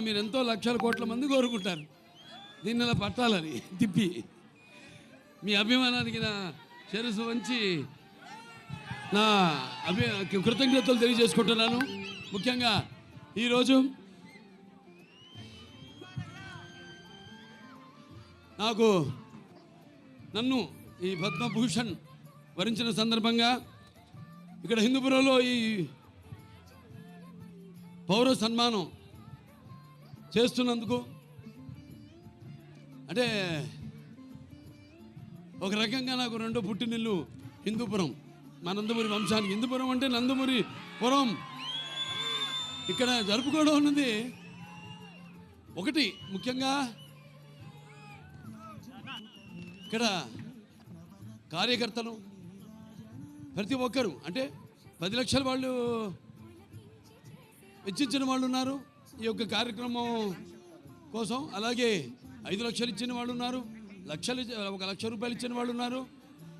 మీరు ఎంతో లక్షల కోట్ల మంది కోరుకుంటారు. దీన్ని ఇలా పట్టాలని తిప్పి. మీ అభిమానానికి నా శిరస్సు వంచి నా అభి కృతజ్ఞతలు తెలియజేసుకుంటున్నాను. ముఖ్యంగా ఈరోజు నాకు నన్ను ఈ పద్మభూషణ్ వరించిన సందర్భంగా ఇక్కడ హిందూపురంలో ఈ పౌర సన్మానం చేస్తున్నందుకు అంటే ఒక రకంగా నాకు రెండో పుట్టినిల్లు హిందూపురం మా నందమూరి వంశానికి. హిందూపురం అంటే నందమూరి పురం. ఇక్కడ జరుపుకోవడం ఉన్నది ఒకటి ముఖ్యంగా. ఇక్కడ కార్యకర్తలు ప్రతి ఒక్కరు అంటే పది లక్షల వాళ్ళు వెచ్చించిన వాళ్ళు ఉన్నారు. ఈ యొక్క కార్యక్రమం కోసం అలాగే ఐదు లక్షలు ఇచ్చిన వాళ్ళు ఉన్నారు. లక్షలు ఒక లక్ష రూపాయలు ఇచ్చిన వాళ్ళు ఉన్నారు.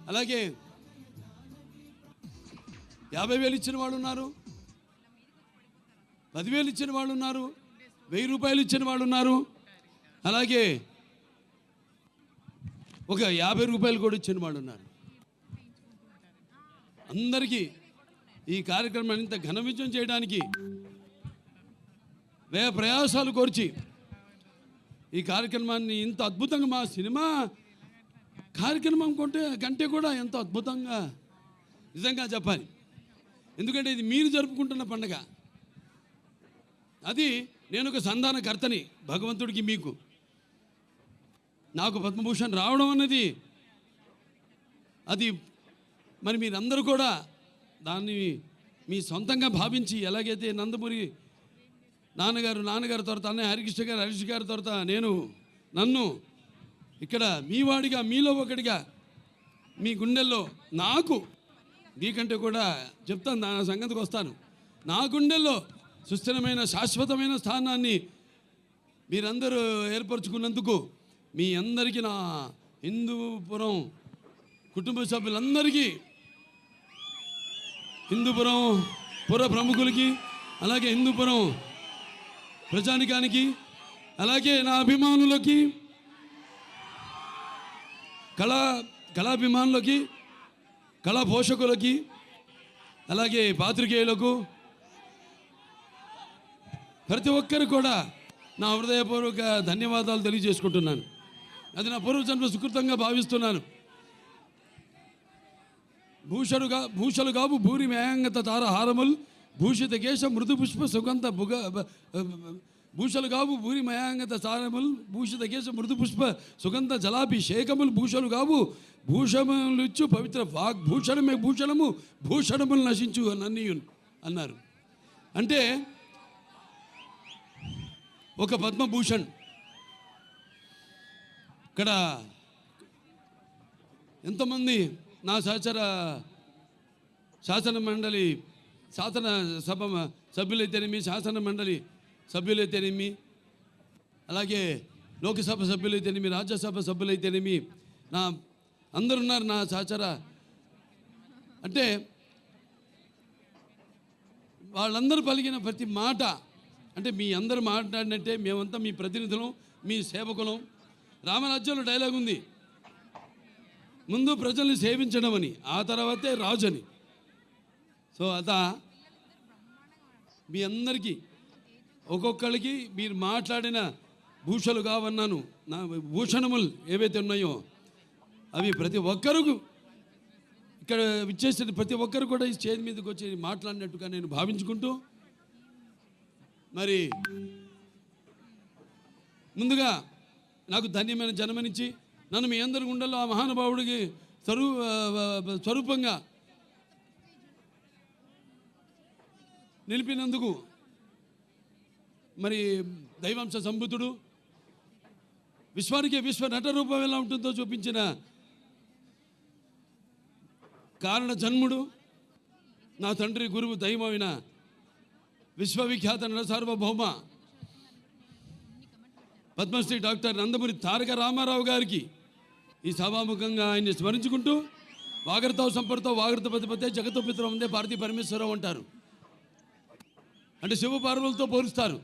అలాగే యాభై వేలు ఇచ్చిన వాళ్ళు ఉన్నారు. పదివేలు ఇచ్చిన వాళ్ళు ఉన్నారు. వెయ్యి రూపాయలు ఇచ్చిన వాళ్ళు ఉన్నారు. అలాగే ఒక యాభై రూపాయలు కూడా ఇచ్చిన వాళ్ళు ఉన్నారు. అందరికీ ఈ కార్యక్రమాన్ని ఇంత ఘన విజయం చేయడానికి వే ప్రయాసాలు కోర్చి. ఈ కార్యక్రమాన్ని ఇంత అద్భుతంగా మా సినిమా కార్యక్రమం కొంటే కంటే కూడా ఎంతో అద్భుతంగా నిజంగా చెప్పాలి. ఎందుకంటే ఇది మీరు జరుపుకుంటున్న పండగ. అది నేను ఒక సంధానకర్తని భగవంతుడికి మీకు. నాకు పద్మభూషణ్ రావడం అన్నది అది మరి మీరందరూ కూడా దాన్ని మీ సొంతంగా భావించి ఎలాగైతే నందమూరి నాన్నగారు నాన్నగారి తర్వాత అన్నయ్య హరికృష్ణ గారు హరీష్ గారి తర్వాత నేను నన్ను ఇక్కడ మీ వాడిగా మీలో ఒకటిగా మీ గుండెల్లో నాకు మీకంటే కూడా చెప్తాను నా సంగతికి వస్తాను. నా గుండెల్లో సుస్థిరమైన శాశ్వతమైన స్థానాన్ని మీరందరూ ఏర్పరచుకున్నందుకు మీ అందరికీ నా హిందూపురం కుటుంబ సభ్యులందరికీ హిందూపురం పుర ప్రముఖులకి అలాగే హిందూపురం ప్రజానికానికి అలాగే నా అభిమానులకి కళా కళాభిమానులకి కళా పోషకులకి అలాగే పాత్రికేయులకు ప్రతి ఒక్కరు కూడా నా హృదయపూర్వక ధన్యవాదాలు తెలియజేసుకుంటున్నాను. అది నా పూర్వజన్మ సుకృతంగా భావిస్తున్నాను. భూషడుగా భూషలు కావు భూరి మేయంగత తార హారములు భూషిత కేశ మృదు పుష్ప సుగంధ భుగ భూషలు కావు భూరి మయాంగత సారములు భూషిత కేశ మృదు పుష్ప సుగంధ జలాభిషేకములు భూషలు కావు భూషములుచ్చు పవిత్ర వాగ్ భూషణమే భూషణము భూషణములు నశించు నన్నీయున్ అన్నారు. అంటే ఒక పద్మభూషణ్ ఇక్కడ ఎంతమంది నా సహచర శాసన మండలి శాసన సభ సభ్యులైతేనేమి శాసన మండలి సభ్యులైతేనేమి అలాగే లోకసభ సభ్యులైతేనేమి రాజ్యసభ సభ్యులైతేనేమి నా అందరున్నారు నా సహచర. అంటే వాళ్ళందరూ పలికిన ప్రతి మాట అంటే మీ అందరూ మాట్లాడినట్టే మేమంతా మీ ప్రతినిధులం మీ సేవకులం. రామరాజ్యంలో డైలాగ్ ఉంది ముందు ప్రజల్ని సేవించడం అని ఆ తర్వాతే రాజు అని సో అత మీ అందరికీ ఒక్కొక్కరికి మీరు మాట్లాడిన భూషలు కావన్నాను నా భూషణములు ఏవైతే ఉన్నాయో అవి ప్రతి ఒక్కరికి ఇక్కడ విచ్చేసిన ప్రతి ఒక్కరు కూడా ఈ చేతి మీదకి వచ్చి మాట్లాడినట్టుగా నేను భావించుకుంటూ మరి ముందుగా నాకు ధన్యమైన జన్మనిచ్చి నన్ను మీ అందరి గుండెల్లో ఆ మహానుభావుడికి స్వరూ స్వరూపంగా నిలిపినందుకు మరి దైవాంశ సంబుతుడు విశ్వానికి విశ్వ నట రూపం ఎలా ఉంటుందో చూపించిన కారణ జన్ముడు నా తండ్రి గురువు దైవమైన విశ్వవిఖ్యాత నట సార్వభౌమ పద్మశ్రీ డాక్టర్ నందమూరి తారక రామారావు గారికి ఈ సభాముఖంగా ఆయన్ని స్మరించుకుంటూ వాగర్తావు సంపర్తో వాగర్త పతిపతే జగతో పిత్రం ఉందే భారతీ పరమేశ్వరరావు అంటారు. అంటే శివ పార్వలతో పోలుస్తారు.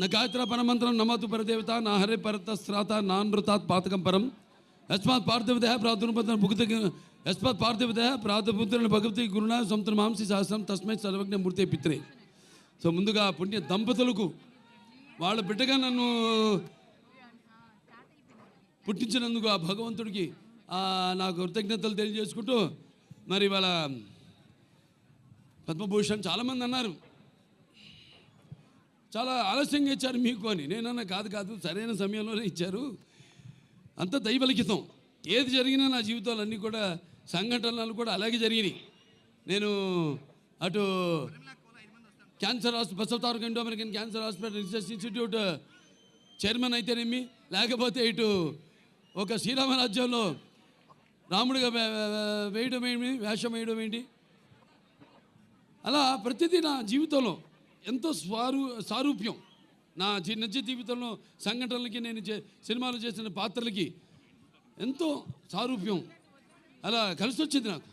నా గాయత్ర పరమంత్రం నమతు పరదేవత నా హరే పరత శ్రాత నానృతాత్ పాతకం పరం. యస్మాత్ పార్థివదేహ ప్రాతుర్పత భుక్తి యస్మాత్ పార్థివదేహ ప్రాతపుత్రుని భగవతి గురుణ సొంత మాంసి సహస్రం తస్మై సర్వజ్ఞ మూర్తి పిత్రే. సో ముందుగా పుణ్య దంపతులకు వాళ్ళ బిడ్డగా నన్ను పుట్టించినందుకు ఆ భగవంతుడికి నాకు కృతజ్ఞతలు తెలియజేసుకుంటూ మరి వాళ్ళ పద్మభూషణ్ చాలామంది అన్నారు. చాలా ఆలస్యంగా ఇచ్చారు మీకు అని. నేనన్నా కాదు కాదు సరైన సమయంలోనే ఇచ్చారు. అంత దైవలిఖితం. ఏది జరిగినా నా జీవితాలు అన్నీ కూడా సంఘటనలు కూడా అలాగే జరిగినాయి. నేను అటు cancer hospital Basavataraka Indo American cancer hospital research institute chairman అయితేనేమి లేకపోతే ఇటు ఒక శ్రీరామ రాజ్యంలో రాముడిగా వేయడం ఏమి వేషం వేయడం ఏంటి అలా ప్రతిదీ నా జీవితంలో ఎంతో స్వారూ సారూప్యం. నా జీ- నిజ జీవితంలో సంఘటనలకి నేను చే- సినిమాలు చేసిన పాత్రలకి ఎంతో సారూప్యం. అలా కలిసి వచ్చింది నాకు.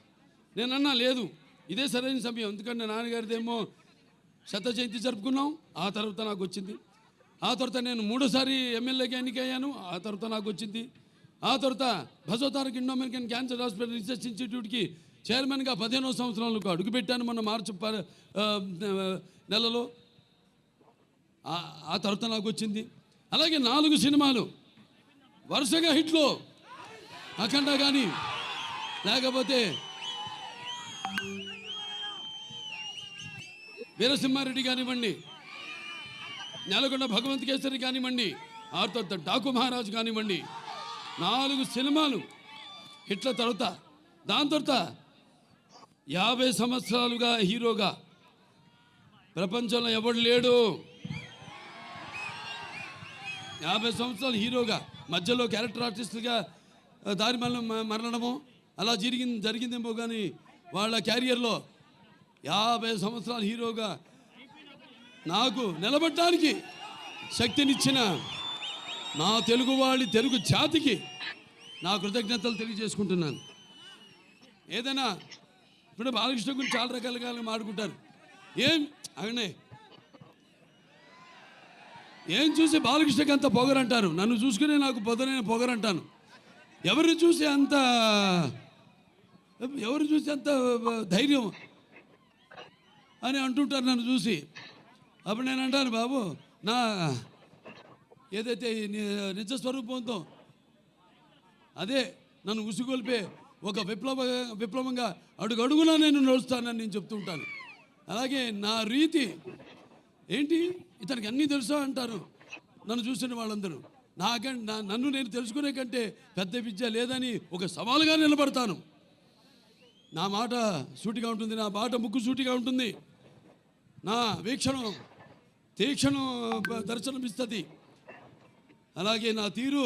నేను అన్నా లేదు ఇదే సరైన సమయం. ఎందుకంటే నాన్నగారిదేమో శత జయంతి జరుపుకున్నాం ఆ తర్వాత నాకు వచ్చింది ఆ తర్వాత నేను మూడోసారి ఎమ్మెల్యేగా ఎన్నికయ్యాను ఆ తర్వాత నాకు వచ్చింది ఆ తర్వాత భజోతారక్ Indo American cancer hospital research ఇన్స్టిట్యూట్కి చైర్మన్గా పదిహేనో సంవత్సరాలకు అడుగుపెట్టాను మొన్న మార్చి నెలలో. ఆ- ఆ తర్వాత నాకు వచ్చింది. అలాగే నాలుగు సినిమాలు. వరుసగా హిట్లు. అఖండ కానీ లేకపోతే వీరసింహారెడ్డి కానివ్వండి నెలకొండ భగవంత్ కేసరి కానివ్వండి ఆ తర్వాత డాకు మహారాజ్ కానివ్వండి నాలుగు సినిమాలు హిట్ల తర్వాత దాని తర్వాత యాభై సంవత్సరాలుగా హీరోగా ప్రపంచంలో ఎవడు లేడు? యాభై సంవత్సరాలు హీరోగా మధ్యలో క్యారెక్టర్ ఆర్టిస్ట్గా దారి మరణ మరణము అలా జరిగింది జరిగిందేమో కానీ వాళ్ళ క్యారియర్లో యాభై సంవత్సరాలు హీరోగా నాకు నిలబడటానికి శక్తినిచ్చిన నా తెలుగు వాళ్ళి తెలుగు జాతికి నా కృతజ్ఞతలు తెలియజేసుకుంటున్నాను. ఏదైనా ఇప్పుడు బాలకృష్ణ గురించి చాలా రకాలుగా మాడుకుంటారు ఏం అవునే ఏం చూసి బాలకృష్ణకి అంత పొగరంటారు? నన్ను చూసుకునే నాకు పొదనైన పొగరంటాను. ఎవరిని చూసి అంత ఎవరు చూసి అంత ధైర్యం అని అంటుంటారు నన్ను చూసి? అప్పుడు నేను అంటాను బాబు నా ఏదైతే నిజ స్వరూపంతో అదే నన్ను ఉసిగొల్పే ఒక విప్లవ విప్లవంగా అడుగడుగునా నేను నడుస్తానని నేను చెప్తుంటాను అలాగే నా రీతి ఏంటి? ఇతనికి అన్నీ తెలుసా అంటారు నన్ను చూసిన వాళ్ళందరూ. నాకంటే నా నన్ను నేను తెలుసుకునే కంటే పెద్ద విద్య లేదని ఒక సవాలుగా నిలబడతాను. నా మాట సూటిగా ఉంటుంది నా మాట ముక్కు సూటిగా ఉంటుంది. నా వీక్షణం తీక్షణం దర్శనమిస్తుంది. అలాగే నా తీరు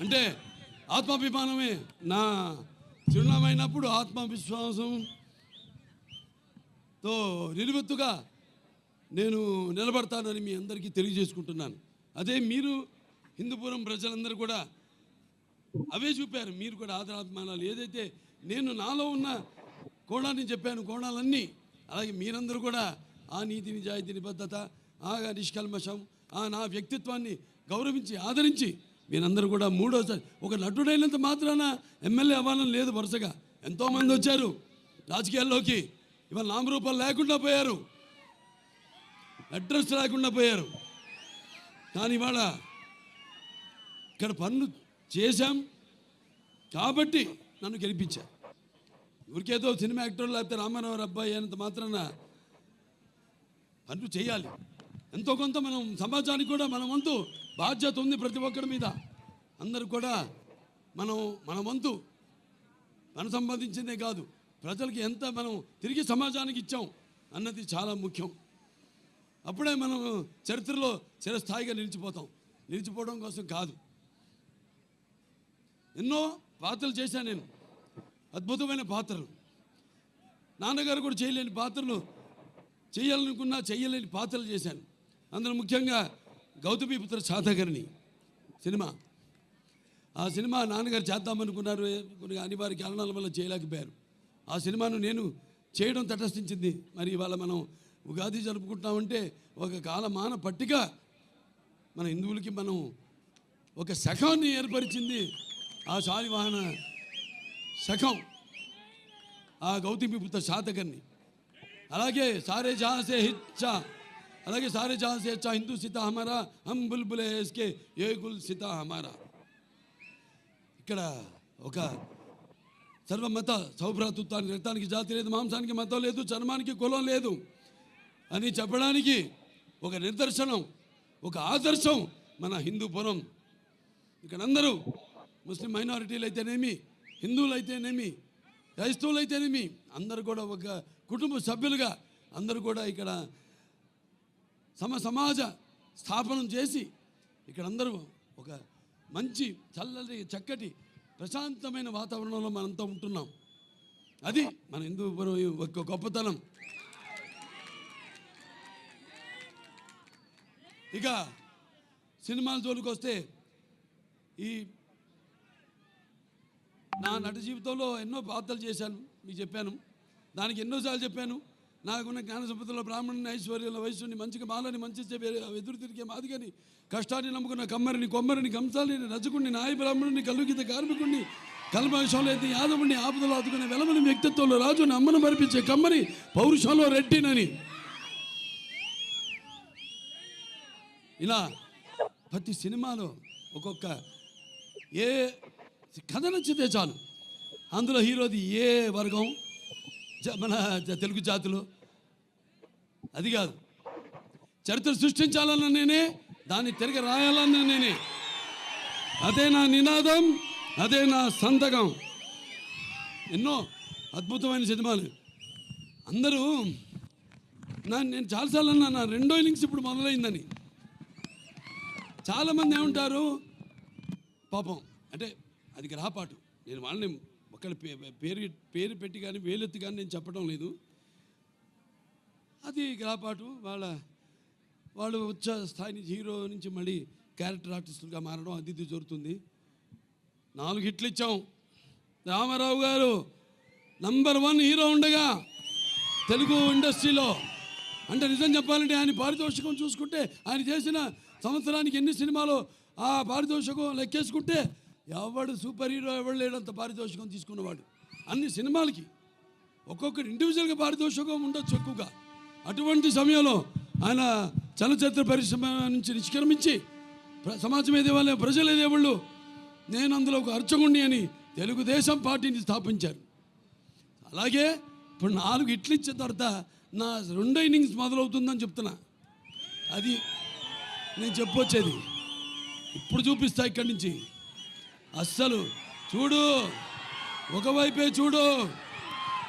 అంటే ఆత్మాభిమానమే. నా చిరునామైనప్పుడు ఆత్మవిశ్వాసంతో నిలువెత్తుగా నేను నిలబడతానని మీ అందరికీ తెలియజేసుకుంటున్నాను. అదే మీరు హిందూపురం ప్రజలందరూ కూడా అవే చూపారు. మీరు కూడా ఆదరాభిమానాలు. ఏదైతే నేను నాలో ఉన్న కోణాన్ని చెప్పాను కోణాలన్నీ అలాగే మీరందరూ కూడా ఆ నీతి నిజాయితీ నిబద్ధత ఆ నిష్కల్మషం ఆ నా వ్యక్తిత్వాన్ని గౌరవించి ఆదరించి మీరందరూ కూడా మూడోసారి ఒక నటుడైనంత మాత్రాన ఎమ్మెల్యే అవ్వాలని లేదు వరుసగా. ఎంతోమంది వచ్చారు రాజకీయాల్లోకి. ఇవాళ నామరూపాలు లేకుండా పోయారు. అడ్రస్ లేకుండా పోయారు. కానీ ఇవాళ ఇక్కడ పనులు చేశాం. కాబట్టి నన్ను గెలిపించా ఊరికేదో సినిమా యాక్టర్ లేకపోతే రామారావు అబ్బాయి అయినంత మాత్రాన పనులు చేయాలి. ఎంతో కొంత మనం సమాజానికి కూడా మన వంతు బాధ్యత ఉంది ప్రతి ఒక్కరి మీద. అందరూ కూడా మనం మన వంతు మన సంబంధించిందే కాదు. ప్రజలకి ఎంత మనం తిరిగి సమాజానికి ఇచ్చాం అన్నది చాలా ముఖ్యం. అప్పుడే మనం చరిత్రలో చిరస్థాయిగా నిలిచిపోతాం. నిలిచిపోవడం కోసం కాదు. ఎన్నో పాత్రలు చేశాను నేను. అద్భుతమైన పాత్రలు. నాన్నగారు కూడా చేయలేని పాత్రలు చేయాలనుకున్నా చేయలేని పాత్రలు చేశాను. అందులో ముఖ్యంగా గౌతమిపుత్ర సాధకర్ణి సినిమా. ఆ సినిమా నాన్నగారు చేద్దామనుకున్నారు కొన్ని అనివార్య కారణాల వల్ల చేయలేకపోయారు. ఆ సినిమాను నేను చేయడం తటస్థించింది. మరి ఇవాళ మనం ఉగాది జరుపుకుంటామంటే ఒక కాలమాన పట్టిక మన హిందువులకి మనం ఒక శఖాన్ని ఏర్పరిచింది ఆ శాలివాహన శఖం ఆ గౌతమిపుత్ర శాతకర్ణి అలాగే సారే జాసే హిచ్చా అలాగే సారే జహాసే హెచ్చా హిందూ సీత హమారా హమ్ బుల్బులే ఎస్కే ఏ గుల్ సీత హమారా. ఇక్కడ ఒక సర్వమత సౌభ్రాతృత్వానికి రక్తానికి జాతి లేదు మాంసానికి మతం లేదు చర్మానికి కులం లేదు అని చెప్పడానికి ఒక నిదర్శనం ఒక ఆదర్శం మన హిందూపురం ఇక్కడ అందరూ ముస్లిం మైనారిటీలు అయితేనేమి హిందువులు అయితేనేమి క్రైస్తవులు అయితేనేమి అందరూ కూడా ఒక కుటుంబ సభ్యులుగా అందరూ కూడా ఇక్కడ సమ సమాజ స్థాపనం చేసి ఇక్కడ అందరూ ఒక మంచి చల్లటి చక్కటి ప్రశాంతమైన వాతావరణంలో మనంతా ఉంటున్నాం. అది మన హిందూపురం ఒక గొప్పతనం. ఇక సినిమాల జోలికి వస్తే ఈ నా నట జీవితంలో ఎన్నో పాత్రలు చేశాను మీకు చెప్పాను. దానికి ఎన్నోసార్లు చెప్పాను. నాకున్న జ్ఞాన సంపదలో బ్రాహ్మణుని ఐశ్వర్యంలో వయసుని మంచిగా బాలని మంచి చెప్పే ఎదురు తిరిగే మాదిగని కష్టాన్ని నమ్ముకున్న కమ్మరిని కొమ్మరిని కంసాలిని రజకుణ్ణి నాయ బ్రాహ్మణుని కలుగిత కార్మికుడిని కల్మషంలో అయితే యాదవుని ఆపదలో ఆదుకునే వెలమని వ్యక్తిత్వంలో రాజుని అమ్మను మరిపించే కమ్మని పౌరుషంలో రెడ్డినని. ఇలా ప్రతి సినిమాలో ఒక్కొక్క ఏ కథ నచ్చితే చాలు. అందులో హీరోది ఏ వర్గం? జ- మన తెలుగు జాతులు. అది కాదు. చరిత్ర సృష్టించాలన్న నేనే దాన్ని తిరిగి రాయాలన్న నేనే. అదే నా నినాదం అదే నా సంతకం. ఎన్నో అద్భుతమైన సినిమాలు. అందరూ నా నేను చాలాసార్లు అన్నా నా రెండో ఇన్నింగ్స్ ఇప్పుడు మొదలైందని. చాలామంది ఏమంటారు పాపం అంటే అది గ్రహపాటు. నేను వాళ్ళని ఒకళ్ళ పే- పేరు పేరు పెట్టి కానీ వేలెత్తి కానీ నేను చెప్పడం లేదు. అది గ్రహపాటు వాళ్ళ వాళ్ళు వచ్చే స్థాయి నుంచి హీరో నుంచి మళ్ళీ క్యారెక్టర్ ఆర్టిస్టులుగా మారడం అది ఇది జరుగుతుంది. నాలుగు హిట్లు ఇచ్చాం. రామారావు గారు నంబర్ వన్ హీరో ఉండగా తెలుగు ఇండస్ట్రీలో అంటే నిజం చెప్పాలంటే ఆయన పారితోషికం చూసుకుంటే ఆయన చేసిన సంవత్సరానికి ఎన్ని సినిమాలు ఆ పారితోషికం లెక్కేసుకుంటే ఎవడు సూపర్ హీరో ఎవడు లేడంత పారితోషికం తీసుకున్నవాడు. అన్ని సినిమాలకి ఒక్కొక్కటి ఇండివిజువల్గా పారితోషికం ఉండొచ్చు ఎక్కువగా. అటువంటి సమయంలో ఆయన చలచిత్ర పరిశ్రమ నుంచి నిష్క్రమించి ప్ర- సమాజం ఏదేవాళ్ళు ప్రజలు ఏదేవాళ్ళు నేను అందులో ఒక అర్చకుణ్ణి అని తెలుగుదేశం పార్టీని స్థాపించారు. అలాగే ఇప్పుడు నాలుగు ఇట్లు ఇచ్చిన తర్వాత నా రెండో ఇన్నింగ్స్ మొదలవుతుందని చెప్తున్నా. అది నేను చెప్పొచ్చేది. ఇప్పుడు చూపిస్తా ఇక్కడి నుంచి. అస్సలు చూడు. ఒకవైపే చూడు.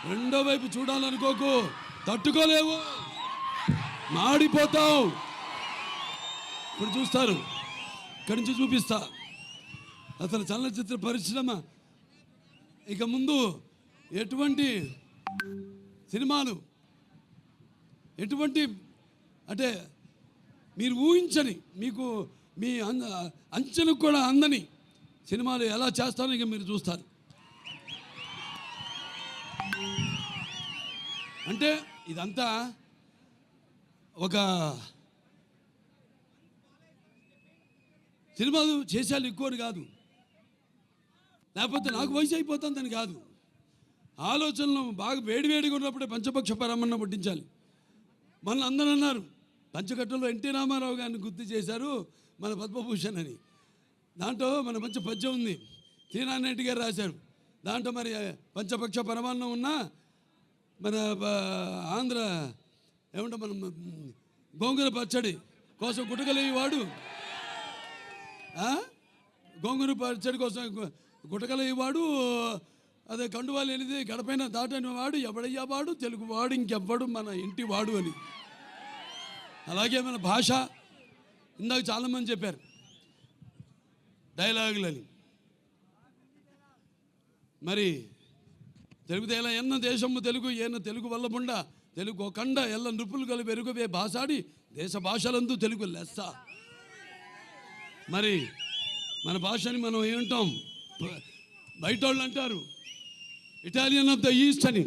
రెండో వైపు చూడాలనుకోకు. తట్టుకోలేవు. మాడిపోతావు ఇప్పుడు చూస్తారు. ఇక్కడి నుంచి చూపిస్తా. అసలు చలనచిత్ర పరిశ్రమ. ఇక ముందు ఎటువంటి సినిమాలు ఎటువంటి అంటే మీరు ఊహించని మీకు మీ అంద అంచెలకు కూడా అందని సినిమాలు ఎలా చేస్తారో ఇక మీరు చూస్తారు. అంటే ఇదంతా ఒక సినిమాలు ఎక్కువ ఎక్కువని కాదు. లేకపోతే నాకు వయసు అయిపోతుందని కాదు. ఆలోచనలు బాగా వేడివేడిగా ఉన్నప్పుడే పంచపక్ష పరమన్న పట్టించాలి. మన అందరూ అన్నారు. పంచకట్టలో ఎన్టీ రామారావు గారిని గుర్తు చేశారు మన పద్మభూషణ్ అని. దాంట్లో మన మంచి పద్యం ఉంది. శ్రీనారాయణ గారు రాశారు. దాంట్లో మరి పంచపక్ష పరమాన్నం ఉన్న మన ఆంధ్ర ఏమంటే మనం గోంగూర పచ్చడి కోసం గుట్టకలేవాడు గోంగూర పచ్చడి కోసం గు- గుట్టకలేవాడు అదే కండువాలు ఎనిది గడపైన దాటని వాడు ఎవడయ్యా వాడు? తెలుగు వాడు ఇంకెవ్వడు మన ఇంటి వాడు అని. అలాగే మన భాష. ఇందాక చాలామంది చెప్పారు. డైలాగులని మరి తెలుగు తేల ఎన్న దేశము తెలుగు ఏన తెలుగు వల్లబుండ తెలుగు కండ ఎల్ల నృపులు కలిపి ఎరుగవే భాషాడి దేశ భాషలందు తెలుగు లెస్స. మరి మన భాషని మనం ఏమంటాం? బయట వాళ్ళు అంటారు ఇటాలియన్ ఆఫ్ ద ఈస్ట్ అని.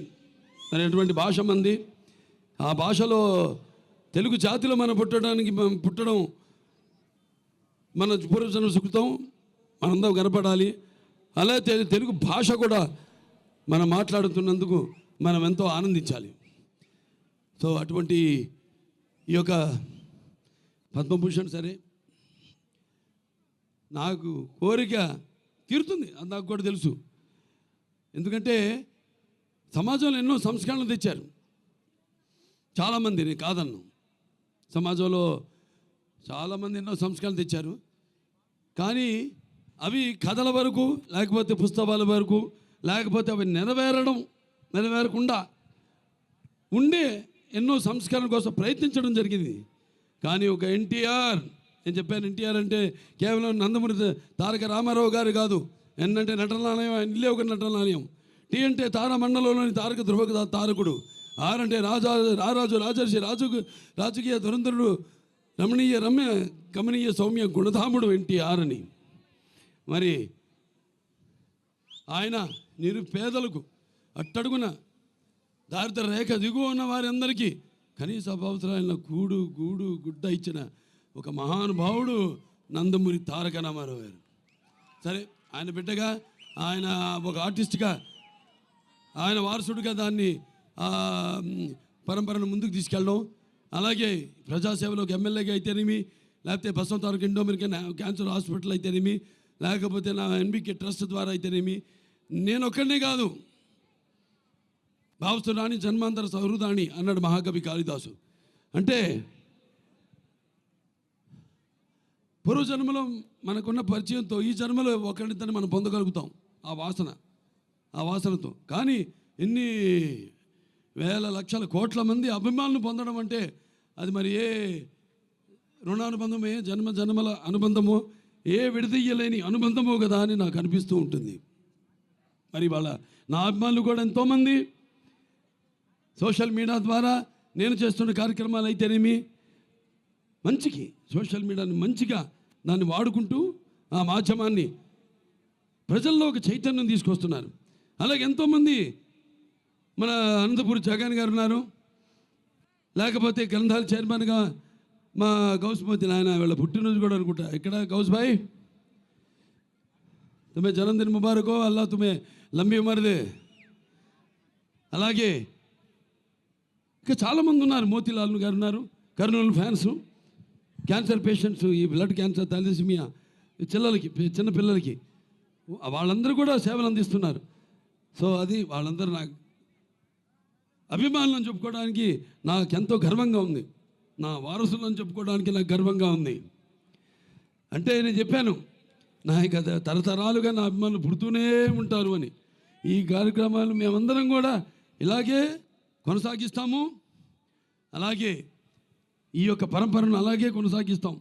మరి అటువంటి భాష మంది. ఆ భాషలో తెలుగు జాతిలో మనం పుట్టడానికి మనం పుట్టడం మన పూర్వజన సుఖితం మనందరం కనపడాలి అలా తెలుగు భాష కూడా మనం మాట్లాడుతున్నందుకు మనం ఎంతో ఆనందించాలి. సో అటువంటి ఈ యొక్క పద్మభూషణ్ సరే నాకు కోరిక తీరుతుంది అది నాకు కూడా తెలుసు. ఎందుకంటే సమాజంలో ఎన్నో సంస్కరణలు తెచ్చారు. చాలామంది నేను కాదన్ను. సమాజంలో చాలామంది ఎన్నో సంస్కరణలు తెచ్చారు. కానీ అవి కథల వరకు లేకపోతే పుస్తకాల వరకు లేకపోతే అవి నెరవేరడం నెరవేరకుండా ఉండే ఎన్నో సంస్కరణ కోసం ప్రయత్నించడం జరిగింది. కానీ ఒక ఎన్టీఆర్ నేను చెప్పాను ఎన్టీఆర్ అంటే కేవలం నందమూరి తారక రామారావు గారు కాదు. ఎన్ అంటే నటనాలయం ఇల్లే ఒక నటనాలయం. టీ అంటే తారమండలంలోని తారక ధ్రువ తారకుడు. ఆర్ అంటే రాజా రారాజు రాజర్షి రాజు రాజకీయ ధురంధరుడు రమణీయ రమ్య గమనీయ సౌమ్య గుణధాముడు ఎన్టీఆర్ అని. మరి ఆయన నిరుపేదలకు అట్టడుగున దారిద్ర రేఖ దిగువ ఉన్న వారందరికీ కనీస అవసరాలైన కూడు గూడు గుడ్డ ఇచ్చిన ఒక మహానుభావుడు నందమూరి తారక రామారావు గారు. సరే ఆయన బిడ్డగా ఆయన ఒక ఆర్టిస్ట్గా ఆయన వారసుడిగా దాన్ని పరంపరను ముందుకు తీసుకెళ్ళడం అలాగే ప్రజాసేవలోకి ఎమ్మెల్యేగా అయితేనేమి లేకపోతే Basava Taraka Indo cancer hospital అయితేనేమి లేకపోతే నా ఎన్బికే ట్రస్ట్ ద్వారా అయితేనేమి నేను ఒక్కడనే కాదు భావస్తురాణి జన్మాంతర సౌహృదాని అన్నాడు మహాకవి కాళిదాసు. అంటే పూర్వజన్మలో మనకున్న పరిచయంతో ఈ జన్మలో ఒకరిద్దరిని మనం పొందగలుగుతాం ఆ వాసన ఆ వాసనతో. కానీ ఎన్ని వేల లక్షల కోట్ల మంది అభిమానులు పొందడం అంటే అది మరి ఏ రుణానుబంధం ఏ జన్మ జన్మల అనుబంధమో ఏ విడదీయలేని అనుబంధమో కదా అని నాకు అనిపిస్తూ ఉంటుంది. మరి వాళ్ళ నా అభిమానులు కూడా ఎంతోమంది సోషల్ మీడియా ద్వారా నేను చేస్తున్న కార్యక్రమాలు అయితేనేమి మంచికి సోషల్ మీడియాని మంచిగా దాన్ని వాడుకుంటూ ఆ మాధ్యమాన్ని ప్రజల్లో ఒక చైతన్యం తీసుకొస్తున్నారు. అలాగే ఎంతోమంది మన అనంతపూర్ జగన్ గారు ఉన్నారు. లేకపోతే గ్రంథాల చైర్మన్గా మా గౌస్మతి నాయన వీళ్ళ పుట్టినరోజు కూడా అనుకుంటా. ఇక్కడ గౌస్ భాయ్? తుమ్మే జన్మదిన ముబారకో అల్లా తుమ్మే లంబి మరిదే అలాగే ఇంకా చాలామంది ఉన్నారు. మోతీలాల్ గారు ఉన్నారు. కర్నూలు ఫ్యాన్స్ క్యాన్సర్ పేషెంట్స్ ఈ బ్లడ్ క్యాన్సర్ తలసిమియా చిల్లలకి చిన్న పిల్లలకి. వాళ్ళందరూ కూడా సేవలు అందిస్తున్నారు. సో అది వాళ్ళందరూ నాకు అభిమానులను చెప్పుకోవడానికి నాకు ఎంతో గర్వంగా ఉంది. నా వారసులను చెప్పుకోవడానికి నాకు గర్వంగా ఉంది. అంటే నేను చెప్పాను నా యొక్క తరతరాలుగా నా అభిమానులు పుడుతూనే ఉంటారు అని. ఈ కార్యక్రమాలు మేమందరం కూడా ఇలాగే కొనసాగిస్తాము. అలాగే ఈ యొక్క పరంపరను అలాగే కొనసాగిస్తాం.